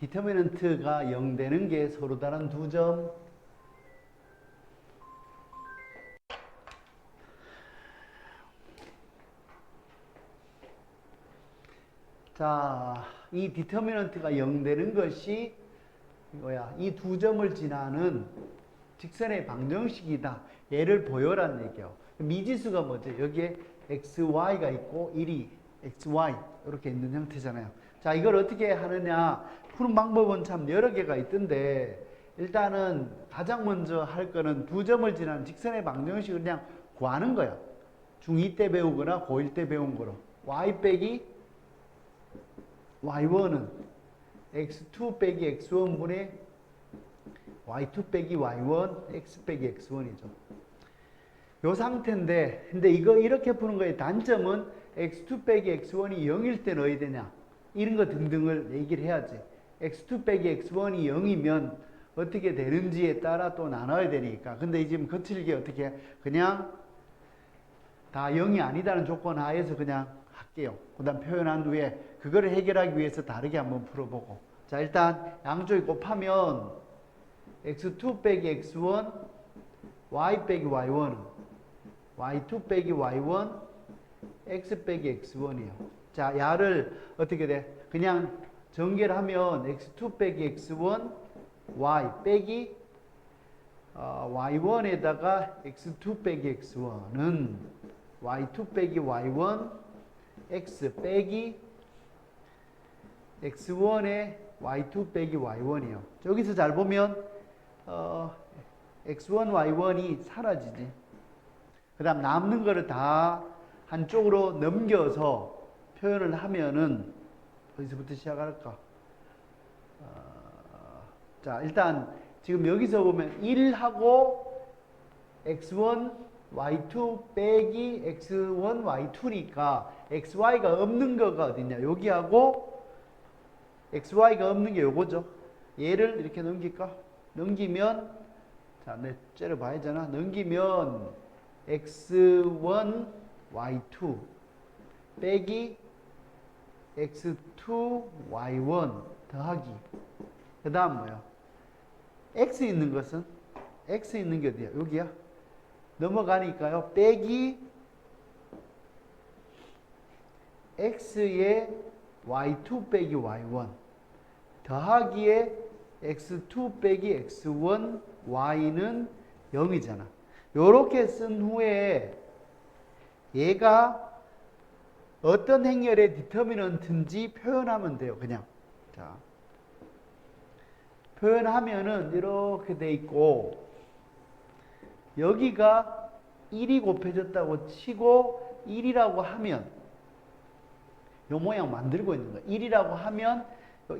디터미넌트가 0 되는 게 서로 다른 두 점. 자, 이 디터미넌트가 0 되는 것이 이거야. 이 두 점을 지나는 직선의 방정식이다. 얘를 보여란 얘기예요. 미지수가 뭐죠? 여기에 xy가 있고 1이 xy 이렇게 있는 형태잖아요. 자, 이걸 어떻게 하느냐? 푸는 방법은 참 여러 개가 있던데 일단은 가장 먼저 할 거는 두 점을 지나는 직선의 방정식을 그냥 구하는 거야. 중2 때 배우거나 고1 때 배운 거로. y 빼기 y1은 x2 빼기 x1분의 y2 빼기 y1, x 빼기 x1이죠. 요 상태인데, 근데 이거 이렇게 푸는 거의 단점은 x2 빼기 x1이 0일 때 넣어야 되냐? 이런 거 등등을 얘기를 해야지. x2 빼기 x1이 0이면 어떻게 되는지에 따라 또 나눠야 되니까. 근데 지금 거칠게 어떻게 그냥 다 0이 아니다는 조건 하에서 그냥 할게요. 그 다음 표현한 후에 그거를 해결하기 위해서 다르게 한번 풀어보고. 자, 일단 양쪽이 곱하면 x2 빼기 x1, y 빼기 y1, y2 빼기 y1, x 빼기 x1이에요. 자, 야를 어떻게 돼? 그냥 전개하면 x2 빼기 x1, y 빼기 어, y1에다가 x2 빼기 x1은 y2 빼기 y1, x 빼기 x1에 y2 빼기 y1이요. 여기서 잘 보면 어, x1, y1이 사라지지. 그 다음 남는 거를 다 한쪽으로 넘겨서 표현을 하면은 어디서부터 시작할까? 어, 자, 일단 지금 여기서 보면 1하고 x1, y2 빼기 x1, y2니까 xy가 없는 거가 어딨냐? 여기하고 xy가 없는 게 요거죠. 얘를 이렇게 넘길까? 넘기면 자, 내 째려 봐야 잖아. 넘기면 x1, y2 빼기 x2, y1 더하기 그 다음 뭐야? x 있는 것은 x 있는 게 어디야? 여기야? 넘어가니까요. 빼기 x에 y2 빼기 y1 더하기에 x2 빼기 x1 y는 0이잖아. 요렇게 쓴 후에 얘가 어떤 행렬의 디터미넌트인지 표현하면 돼요. 그냥. 자. 표현하면은 이렇게 돼 있고 여기가 1이 곱해졌다고 치고 1이라고 하면 요 모양 만들고 있는 거야. 1이라고 하면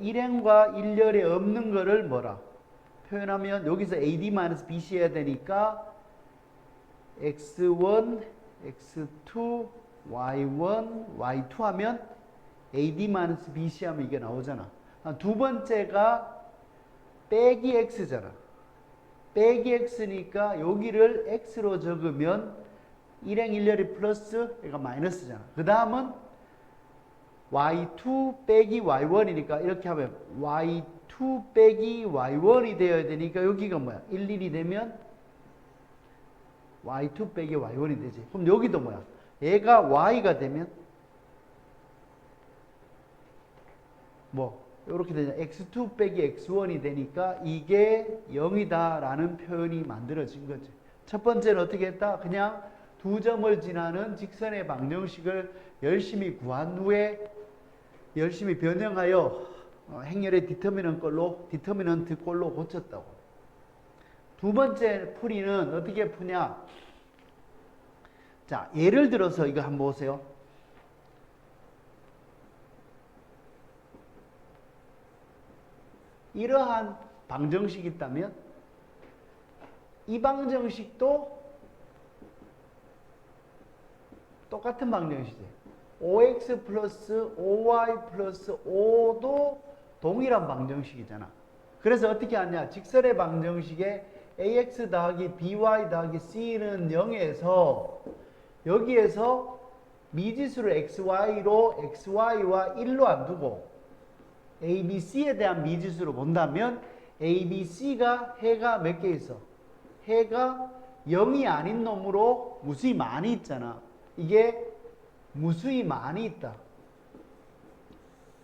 일행과 일렬에 없는 거를 뭐라 표현하면 여기서 AD-BC 해야 되니까 X1, X2, Y1, Y2 하면 AD-BC 하면 이게 나오잖아. 두 번째가 빼기 X잖아. 빼기 X니까 여기를 X로 적으면 일행 일렬이 플러스 그러니까 마이너스잖아. 그 다음은 y2 빼기 y1이니까 이렇게 하면 y2 빼기 y1이 되어야 되니까 여기가 뭐야? 1, 1이 되면 y2 빼기 y1이 되지. 그럼 여기도 뭐야? 얘가 y가 되면 뭐 이렇게 되냐? x2 빼기 x1이 되니까 이게 0이다 라는 표현이 만들어진 거지. 첫 번째는 어떻게 했다? 그냥 두 점을 지나는 직선의 방정식을 열심히 구한 후에 열심히 변형하여 어, 행렬의 디터미넌트 꼴로 디터미넌트 꼴로 고쳤다고. 두 번째 풀이는 어떻게 푸냐? 자, 예를 들어서 이거 한번 보세요. 이러한 방정식이 있다면 이 방정식도 똑같은 방정식이에요. 5x 플러스 5y 플러스 5도 동일한 방정식이잖아. 그래서 어떻게 하냐? 직선의 방정식에 ax 더하기 by 더하기 c는 0에서 여기에서 미지수를 xy로 xy와 1로 안 두고 ABC에 대한 미지수로 본다면 ABC가 해가 몇 개 있어? 해가 0이 아닌 놈으로 무수히 많이 있잖아. 이게 무수히 많이 있다.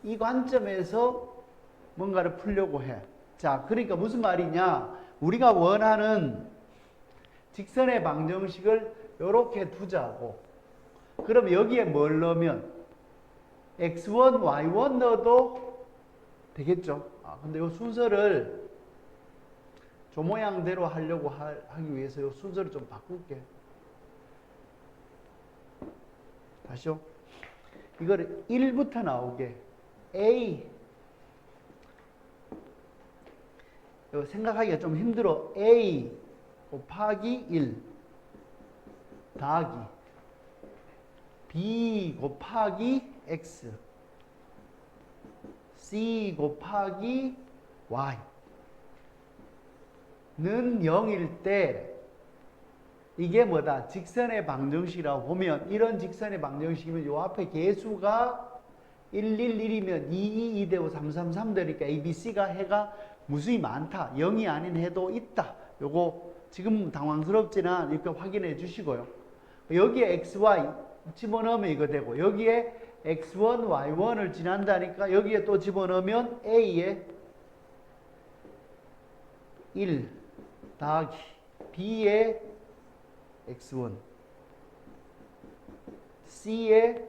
이 관점에서 뭔가를 풀려고 해. 자, 그러니까 무슨 말이냐? 우리가 원하는 직선의 방정식을 이렇게 두자고. 그럼 여기에 뭘 넣으면 x1, y1 넣어도 되겠죠. 아, 근데 이 순서를 저 모양대로 하려고 하, 기 위해서 이 순서를 좀 바꿀게. 다시요. 이거를 1부터 나오게. A. 생각하기가 좀 힘들어. A 곱하기 1 더하기 B 곱하기 X C 곱하기 Y 는 0일 때 이게 뭐다? 직선의 방정식이라고 보면 이런 직선의 방정식이면 요 앞에 개수가 111이면 222 되고 333 되니까 ABC가 해가 무수히 많다. 0이 아닌 해도 있다. 요거 지금 당황스럽지만 이렇게 확인해 주시고요. 여기에 XY 집어넣으면 이거 되고 여기에 X1, Y1을 지난다니까 여기에 또 집어넣으면 A에 1 더하기 B에 X1 C에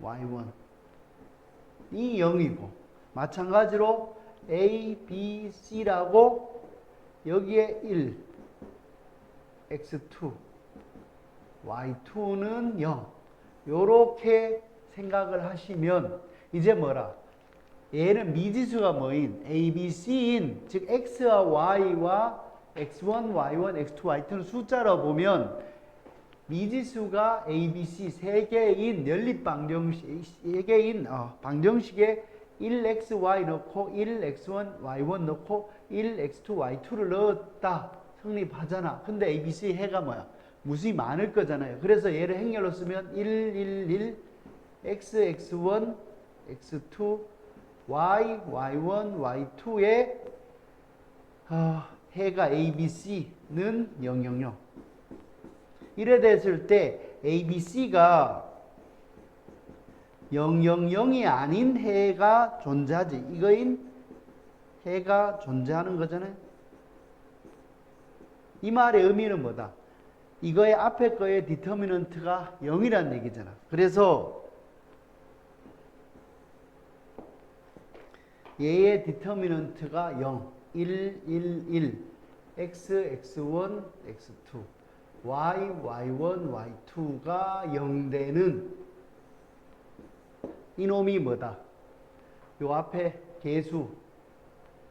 Y1 이 0이고 마찬가지로 A, B, C라고 여기에 1 X2 Y2는 0 요렇게 생각을 하시면 이제 뭐라? 얘는 미지수가 뭐인? A, B, C인. 즉 X와 Y와 X1, Y1, X2, Y2는 숫자로 보면 미지수가 A, B, C 세 개인 연립 방정식 세 개인 어, 방정식에 1xy 넣고 1x1, y1 넣고 1x2, y2를 넣었다. 성립하잖아. 근데 A, B, C 해가 뭐야? 무수히 많을 거잖아요. 그래서 얘를 행렬로 쓰면 1, 1, 1, x, x1, x2, y, y1, y2의 어, 해가 A, B, C는 0, 0, 0. 이래 됐을 때 A, B, C가 000이 아닌 해가 존재하지. 이거인 해가 존재하는 거잖아요. 이 말의 의미는 뭐다? 이거의 앞에 거의 디터미넌트가 0이라는 얘기잖아. 그래서 얘의 디터미넌트가 0, 1, 1, 1, x, x1, x2, y, y1, y2가 0 되는 이놈이 뭐다? 요 앞에 개수,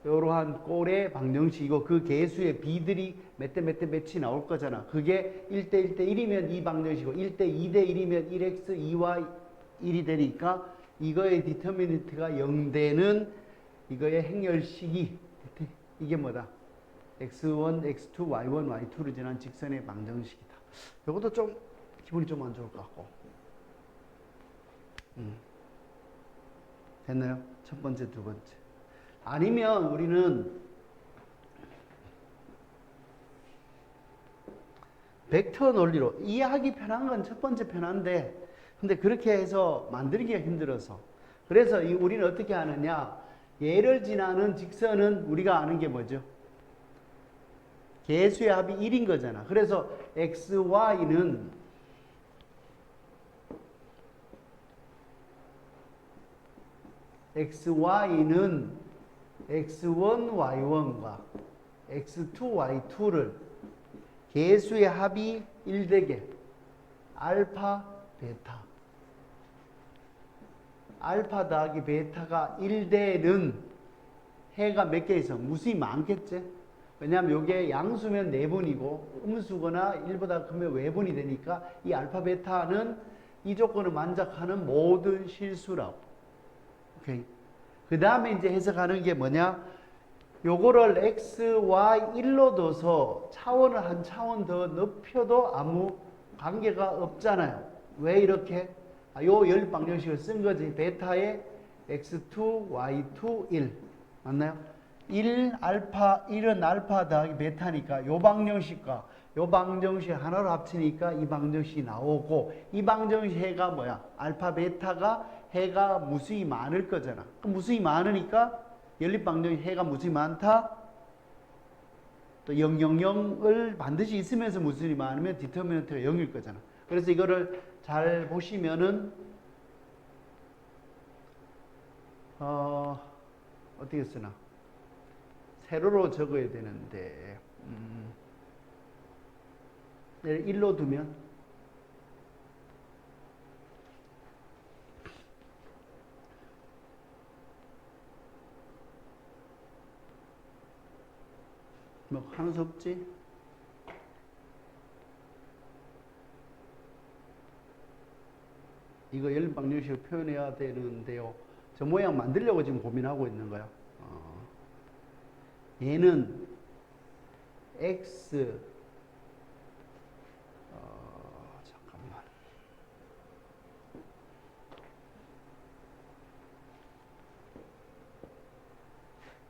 요러한 꼴의 방정식이고 그 개수의 비들이 몇 대 몇 대 몇이 나올 거잖아. 그게 1대 1대 1이면 이 방정식이고 1대 2대 1이면 1x, 2y, 1이 되니까 이거의 디터미니트가 0되는 이거의 행렬식이 이게 뭐다? x1, x2, y1, y2를 지난 직선의 방정식이다. 이것도 좀 기분이 좀 안 좋을 것 같고. 음. 됐나요? 첫 번째, 두 번째. 아니면 우리는 벡터 논리로 이해하기 편한 건 첫 번째 편한데 근데 그렇게 해서 만들기가 힘들어서 그래서 이 우리는 어떻게 하느냐 얘를 지나는 직선은 우리가 아는 게 뭐죠? 개수의 합이 1인 거잖아. 그래서 xy는 xy는 x1, y1과 x2, y2를 개수의 합이 1되게 알파, 베타 알파 더하기 베타가 1대는 해가 몇 개 있어? 무수히 많겠지? 왜냐하면 이게 양수면 4분이고 음수거나 1보다 크면 외분이 되니까 이 알파 베타는 이 조건을 만족하는 모든 실수라고. 오케이. 그 다음에 이제 해석하는 게 뭐냐? 요거를 x, y 1로 둬서 차원을 한 차원 더 높여도 아무 관계가 없잖아요. 왜 이렇게? 아, 요 열 방정식을 쓴 거지. 베타의 x2, y2, 1. 맞나요? 1 알파 1은 알파 더하기 베타니까 요 방정식과 요 방정식 하나로 합치니까 이 방정식이 나오고 이 방정식 해가 뭐야? 알파 베타가 해가 무수히 많을 거잖아. 무수히 많으니까 연립 방정식 해가 무수히 많다. 또 000을 반드시 있으면서 무수히 많으면 디터미넌트가 0일 거잖아. 그래서 이거를 잘 보시면은 어 어떻게 쓰나? 세로로 적어야 되는데 음, 얘를 1로 두면 뭐수 없지? 이거 열방정식을 표현해야 되는데요. 저 모양 만들려고 지금 고민하고 있는 거야. 어. 얘는 x 어, 잠깐만.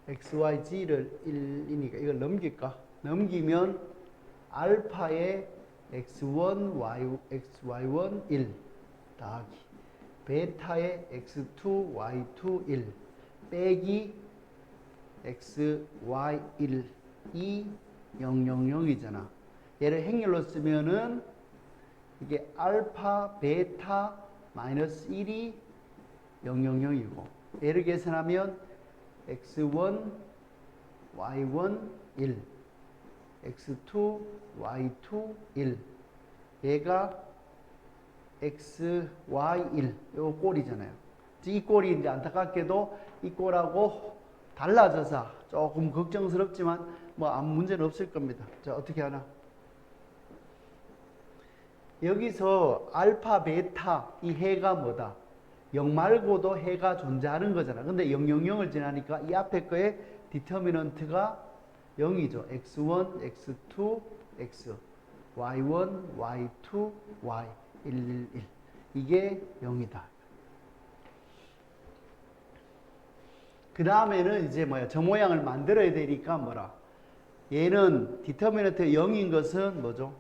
Xyz를 1이니까 이걸 넘길까? 넘기면 알파의 x1, y, xy1, 1 더하기 베타의 x2, y2, 1 빼기 x, y, 1이 0, 0, 0이잖아. 얘를 행렬로 쓰면은 이게 알파, 베타, 마이너스 1이 0, 0, 0이고 얘를 계산하면 x1, y1, 1 x2, y2, 1 얘가 x, y, 1. 요 꼴이잖아요. 이 꼴이 이제 안타깝게도 이 꼴하고 달라져서 조금 걱정스럽지만 뭐 아무 문제는 없을 겁니다. 자, 어떻게 하나? 여기서 알파, 베타 이 해가 뭐다? 0 말고도 해가 존재하는 거잖아. 근데 0, 0, 0을 지나니까 이 앞에 거에 디터미넌트가 0이죠. x1, x2, x, y1, y2, y. 1, 1, 1. 이게 0이다. 그 다음에는 이제 뭐야, 저 모양을 만들어야 되니까 뭐라. 얘는 디터미넌트 0인 것은 뭐죠?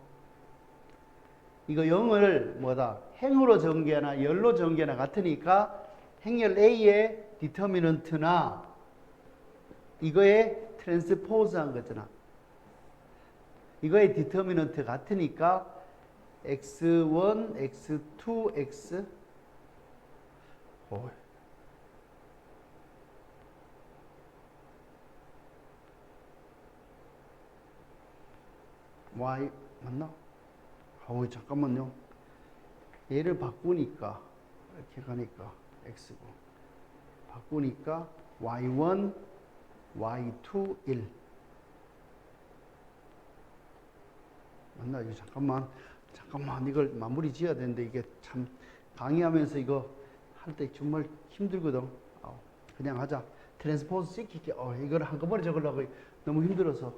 이거 0을 뭐다? 행으로 전개나 열로 전개나 같으니까 행렬 A의 디터미넌트나 이거의 트랜스포즈한 거잖아. 이거의 디터미넌트 같으니까 x1, x2, x 어. y 맞나? 어우 잠깐만요. 얘를 바꾸니까 이렇게 가니까 x고 바꾸니까 y1, y2, 1 맞나? 이거 잠깐만 잠깐만 이걸 마무리 지어야 되는데 이게 참 강의하면서 이거 할 때 정말 힘들거든. 어, 그냥 하자. 트랜스포즈 시키기. 어, 이걸 한꺼번에 적으려고 너무 힘들어서.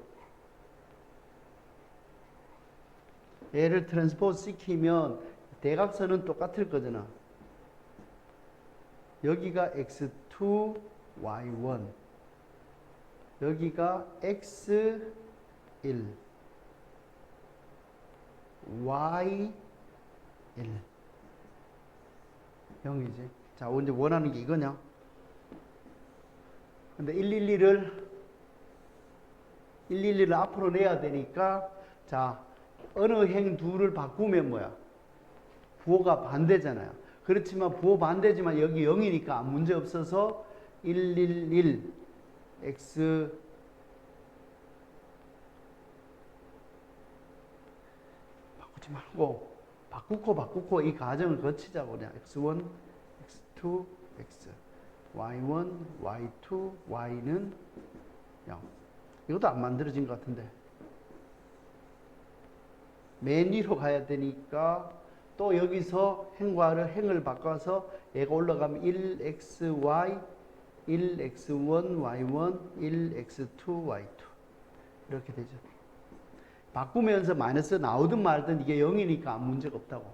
얘를 트랜스포즈 시키면 대각선은 똑같을 거잖아. 여기가 x2, y1. 여기가 x1. y 1 0이지. 자, 언제 원하는 게 이거냐? 근데 111을 111을 앞으로 내야 되니까 자, 어느 행 둘을 바꾸면 뭐야? 부호가 반대잖아요. 그렇지만 부호 반대지만 여기 0이니까 아무 문제 없어서 111 x 바꾸지 말고 바꾸고 바꾸고 이 과정을 거치자고 그냥 x1, x2, x, y1, y2, y는 0. 이것도 안 만들어진 것 같은데. 맨 위로 가야 되니까 또 여기서 행과를 행을 바꿔서 얘가 올라가면 1xy, 1x1, y1, 1x2, y2 이렇게 되죠. 바꾸면서 마이너스 나오든 말든 이게 0이니까 아무 문제가 없다고.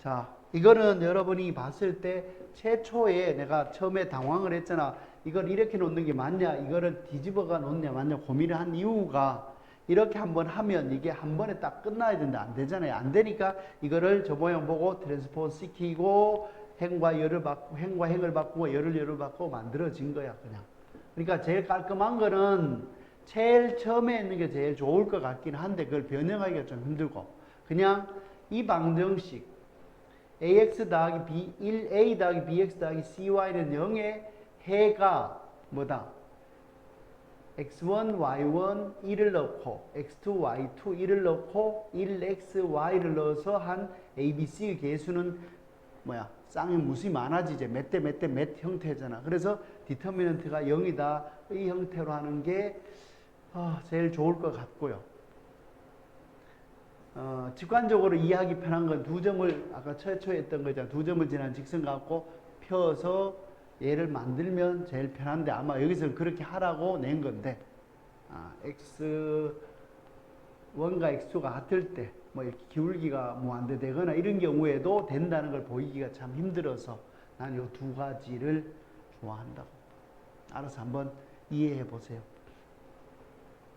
자, 이거는 여러분이 봤을 때 최초에 내가 처음에 당황을 했잖아. 이걸 이렇게 놓는 게 맞냐, 이거를 뒤집어가 놓냐, 맞냐 고민을 한 이유가 이렇게 한번 하면 이게 한 번에 딱 끝나야 되는데 안 되잖아요. 안 되니까 이거를 저 모양 보고 트랜스포즈 시키고 행과 열을 받고 행과 행을 바꾸고 열을 열을 바꾸고 만들어진 거야, 그냥. 그러니까 제일 깔끔한 거는 제일 처음에 있는 게 제일 좋을 것 같긴 한데 그걸 변형하기가 좀 힘들고 그냥 이 방정식 ax 더하기 b 1a 더하기 bx 더하기 cy는 0의 해가 뭐다? X1, y1 1을 넣고 x2, y2 1을 넣고 1x, y를 넣어서 한 a, b, c의 개수는 뭐야? 쌍의 무수히 많아지지 몇 대 몇 대 몇 형태잖아. 그래서 디터미넌트가 0이다. 이 형태로 하는 게 아, 제일 좋을 것 같고요. 어, 직관적으로 이해하기 편한 건 두 점을 아까 최초에 했던 거잖아. 두 점을 지난 직선 갖고 펴서 얘를 만들면 제일 편한데 아마 여기서 그렇게 하라고 낸 건데 아, x 1과 x2가 같을 때 뭐 이렇게 기울기가 무한대 되거나 이런 경우에도 된다는 걸 보이기가 참 힘들어서 난이두 가지를 좋아한다고. 알아서 한번 이해해 보세요.